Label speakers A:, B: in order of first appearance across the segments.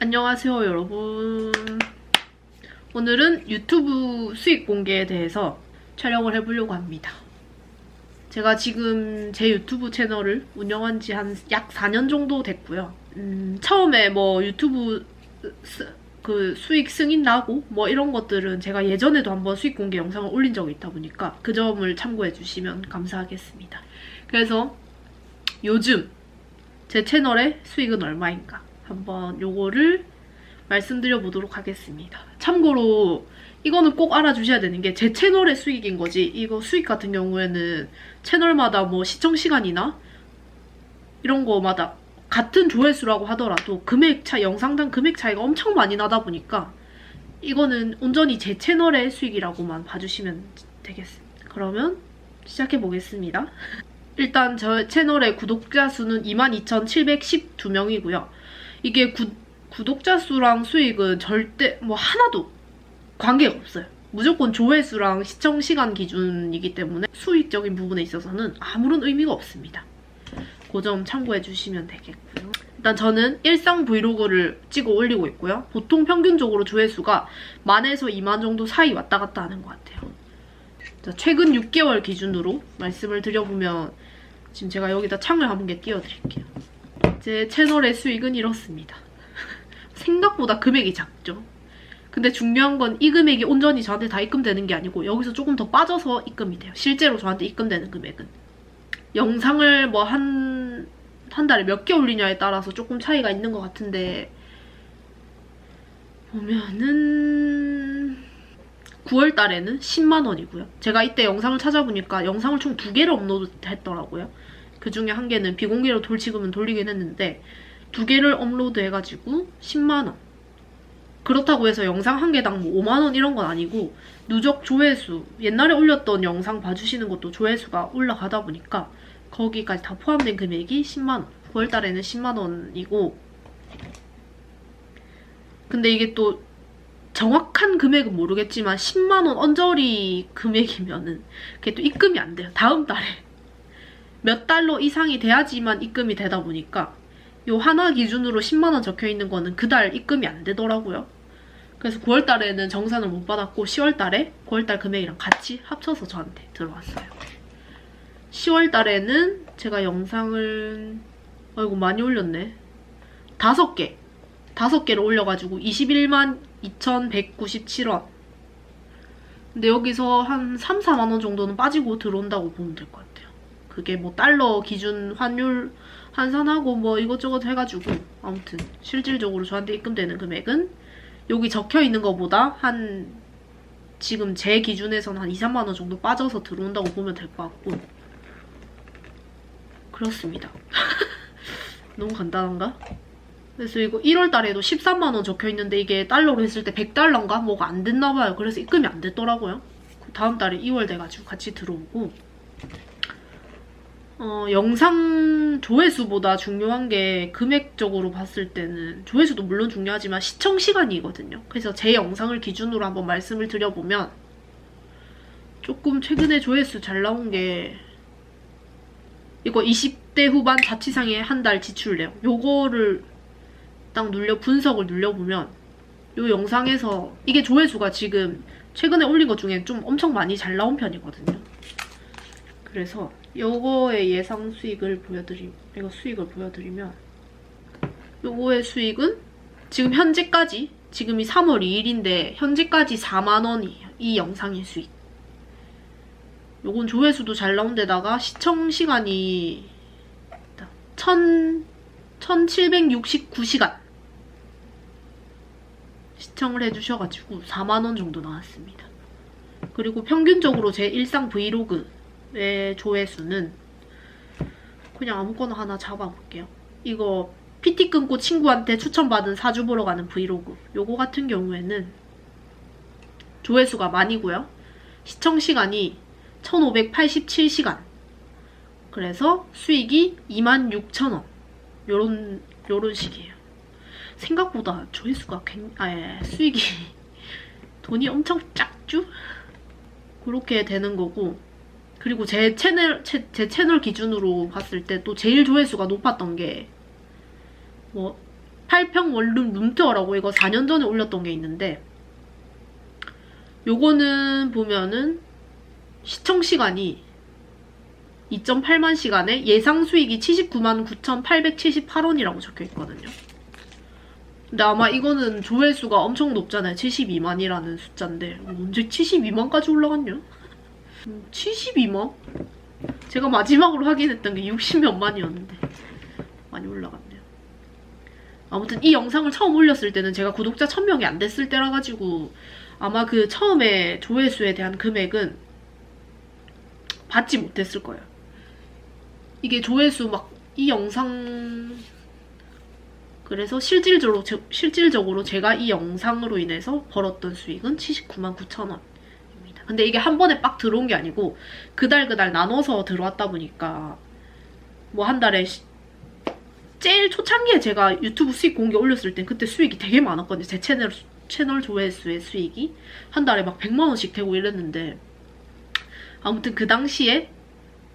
A: 안녕하세요 여러분. 오늘은 유튜브 수익 공개에 대해서 촬영을 해보려고 합니다. 제가 지금 제 유튜브 채널을 운영한 지 한 약 4년 정도 됐고요. 음, 처음에 뭐 유튜브 스- 그 수익 승인 나고 뭐 이런 것들은 제가 예전에도 한번 수익 공개 영상을 올린 적이 있다 보니까 그 점을 참고해 주시면 감사하겠습니다. 그래서 요즘 제 채널의 수익은 얼마인가 한번 요거를 말씀드려 보도록 하겠습니다. 참고로 이거는 꼭 알아주셔야 되는 게 제 채널의 수익인 거지 이거 수익 같은 경우에는 채널마다 뭐 시청 시간이나 이런 거마다 같은 조회수라고 하더라도 금액 차 영상당 금액 차이가 엄청 많이 나다 보니까 이거는 온전히 제 채널의 수익이라고만 봐주시면 되겠습니다. 그러면 시작해 보겠습니다. 일단 저 채널의 구독자 수는 22,712명이고요. 이게 구, 구독자 수랑 수익은 절대 뭐 하나도 관계가 없어요. 무조건 조회수랑 시청 시간 기준이기 때문에 수익적인 부분에 있어서는 아무런 의미가 없습니다. 그 점 참고해 주시면 되겠고요. 일단 저는 일상 브이로그를 찍어 올리고 있고요. 보통 평균적으로 조회수가 만에서 2만 정도 사이 왔다 갔다 하는 것 같아요. 자, 최근 6개월 기준으로 말씀을 드려보면 지금 제가 여기다 창을 한 개 띄워드릴게요. 제 채널의 수익은 이렇습니다. 생각보다 금액이 작죠. 근데 중요한 건 이 금액이 온전히 저한테 다 입금되는 게 아니고 여기서 조금 더 빠져서 입금이 돼요. 실제로 저한테 입금되는 금액은. 영상을 뭐 한, 한 달에 몇 개 올리냐에 따라서 조금 차이가 있는 것 같은데, 보면은, 9월 달에는 10만 원이고요. 제가 이때 영상을 찾아보니까 영상을 총 두 개를 업로드 했더라고요. 그 중에 한 개는 비공개로 돌지금은 돌리긴 했는데 두 개를 업로드 해가지고 10만 원. 그렇다고 해서 영상 한 개당 뭐 5만 원 이런 건 아니고 누적 조회수 옛날에 올렸던 영상 봐주시는 것도 조회수가 올라가다 보니까 거기까지 다 포함된 금액이 10만 원. 9월 달에는 10만 원이고 근데 이게 또 정확한 금액은 모르겠지만 10만 원 언저리 금액이면은 그게 또 입금이 안 돼요. 다음 달에 몇 달러 이상이 돼야지만 입금이 되다 보니까 요 하나 기준으로 10만 원 적혀 있는 거는 그달 입금이 안 되더라고요. 그래서 9월 달에는 정산을 못 받았고 10월 달에 9월 달 금액이랑 같이 합쳐서 저한테 들어왔어요. 10월 달에는 제가 영상을 아이고 많이 올렸네. 다섯 개. 다섯 개를 올려가지고 21만 2,197원. 근데 여기서 한 3, 4만 원 정도는 빠지고 들어온다고 보면 될 것 같아요. 그게 뭐 달러 기준 환율 환산하고 뭐 이것저것 해가지고 아무튼 실질적으로 저한테 입금되는 금액은 여기 적혀 있는 것보다 한 지금 제 기준에서는 한 2, 3만 원 정도 빠져서 들어온다고 보면 될 것 같고 그렇습니다. 너무 간단한가? 그래서 이거 1월 달에도 13만 원 적혀 있는데 이게 달러로 했을 때 100달러인가 뭐가 안 됐나 봐요. 그래서 입금이 안 됐더라고요. 그 다음 달에 2월 돼가지고 같이 들어오고 어, 영상 조회수보다 중요한 게 금액적으로 봤을 때는 조회수도 물론 중요하지만 시청 시간이거든요. 그래서 제 영상을 기준으로 한번 말씀을 드려보면 조금 최근에 조회수 잘 나온 게 이거 20대 후반 자취상의 한 달 지출래요. 요거를 딱 눌려 분석을 눌려보면 요 영상에서 이게 조회수가 지금 최근에 올린 것 중에 좀 엄청 많이 잘 나온 편이거든요. 그래서 요거의 예상 수익을 보여드리 이거 수익을 보여드리면 요거의 수익은 지금 현재까지 지금이 3월 2일인데 현재까지 4만 원이에요. 이 영상의 수익. 요건 조회수도 잘 나온 데다가 시청 시간이 1000 1769시간 시청을 해주셔가지고 4만원 정도 나왔습니다. 그리고 평균적으로 제 일상 브이로그 의 조회수는 그냥 아무거나 하나 잡아볼게요. 이거 PT 끊고 친구한테 추천받은 사주 보러 가는 브이로그. 요거 같은 경우에는 조회수가 많이고요. 시청 시간이 1587시간. 그래서 수익이 26,000원. 요런, 요런 식이에요. 생각보다 조회수가 굉, 아, 예, 수익이 돈이 엄청 작죠? 그렇게 되는 거고 그리고 제 채널 제, 제 채널 기준으로 봤을 때 또 제일 조회수가 높았던 게 뭐 8평 원룸 룸투어라고 이거 4년 전에 올렸던 게 있는데 요거는 보면은 시청 시간이 2.8만 시간에 예상 수익이 79만 9,878원이라고 적혀 있거든요. 근데 아마 이거는 조회수가 엄청 높잖아요. 72만이라는 숫자인데 언제 72만까지 올라갔냐? 음, 72만? 제가 마지막으로 확인했던 게 60몇 만이었는데 많이 올라갔네요. 아무튼 이 영상을 처음 올렸을 때는 제가 구독자 1000명이 안 됐을 때라 가지고 아마 그 처음에 조회수에 대한 금액은 받지 못했을 거예요. 이게 조회수 막 이 영상 그래서 실질적으로 제, 실질적으로 제가 이 영상으로 인해서 벌었던 수익은 79만 9천 원입니다. 근데 이게 한 번에 빡 들어온 게 아니고 그달 그달 나눠서 들어왔다 보니까 뭐 한 달에 시- 제일 초창기에 제가 유튜브 수익 공개 올렸을 땐 그때 수익이 되게 많았거든요. 제 채널 채널 조회수의 수익이 한 달에 막 100만 원씩 되고 이랬는데 아무튼 그 당시에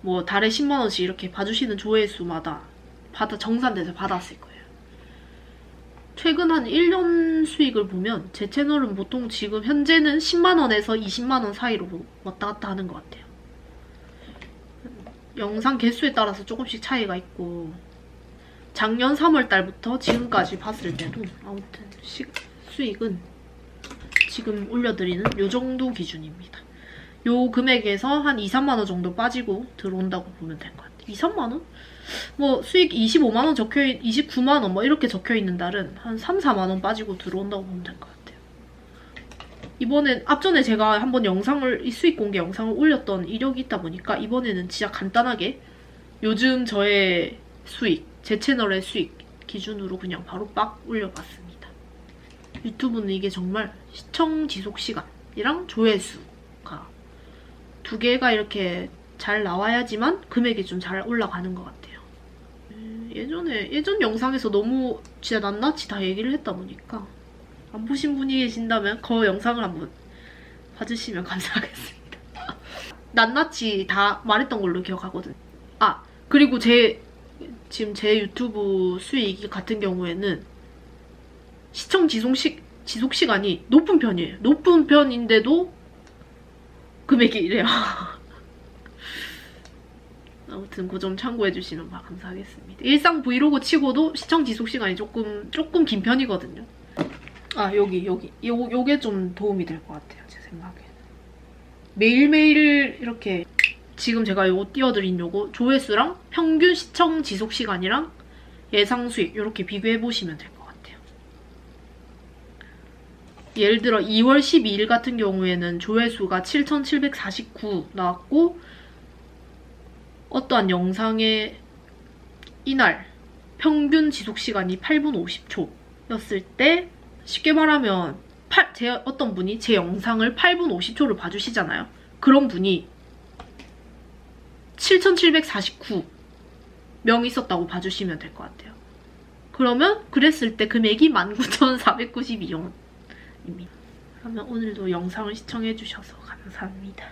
A: 뭐 달에 10만 원씩 이렇게 봐주시는 조회수마다 받아 정산돼서 받았을 거예요. 최근 한 1년 수익을 보면 제 채널은 보통 지금 현재는 10만 원에서 20만 원 사이로 왔다 갔다 하는 것 같아요. 영상 개수에 따라서 조금씩 차이가 있고 작년 3월 달부터 지금까지 봤을 때도 아무튼 시- 수익은 지금 올려드리는 요 정도 기준입니다. 요 금액에서 한 2, 3만 원 정도 빠지고 들어온다고 보면 될 것 같아요. 2, 3만 원? 뭐 수익 25만 원 적혀 있, 29만 원 뭐 이렇게 적혀 있는 달은 한 3, 4만 원 빠지고 들어온다고 보면 될 것 같아요. 이번엔 앞전에 제가 한번 영상을 이 수익 공개 영상을 올렸던 이력이 있다 보니까 이번에는 진짜 간단하게 요즘 저의 수익, 제 채널의 수익 기준으로 그냥 바로 빡 올려봤습니다. 유튜브는 이게 정말 시청 지속 시간이랑 조회수가 두 개가 이렇게 잘 나와야지만 금액이 좀 잘 올라가는 것 같아요. 음, 예전에 예전 영상에서 너무 진짜 낱낱이 다 얘기를 했다 보니까 안 보신 분이 계신다면 그 영상을 한번 봐주시면 감사하겠습니다. 낱낱이 다 말했던 걸로 기억하거든요. 아 그리고 제 지금 제 유튜브 수익 같은 경우에는 시청 지속 시 지속 시간이 높은 편이에요. 높은 편인데도 금액이 이래요. 아무튼 그 점 참고해 주시면 막 감사하겠습니다. 일상 브이로그 치고도 시청 지속 시간이 조금 조금 긴 편이거든요. 아 여기 여기 요 요게 좀 도움이 될 것 같아요 제 생각에는. 매일매일 이렇게 지금 제가 요거 띄워드린 요거 조회수랑 평균 시청 지속 시간이랑 예상 수익 이렇게 비교해 보시면 될 것 같아요. 예를 들어 2월 12일 같은 경우에는 조회수가 7,749 나왔고 어떠한 영상의 이날 평균 지속 시간이 8분 50초였을 때 쉽게 말하면 팔- 제 어떤 분이 제 영상을 8분 50초를 봐주시잖아요. 그런 분이 7,749명 있었다고 봐주시면 될 것 같아요. 그러면 그랬을 때 금액이 19,492원입니다. 그러면 오늘도 영상을 시청해주셔서 감사합니다.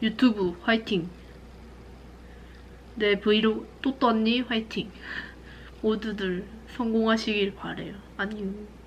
A: 유튜브 화이팅! 내 브이로그 또또 언니 화이팅! 모두들 성공하시길 바래요. 안녕.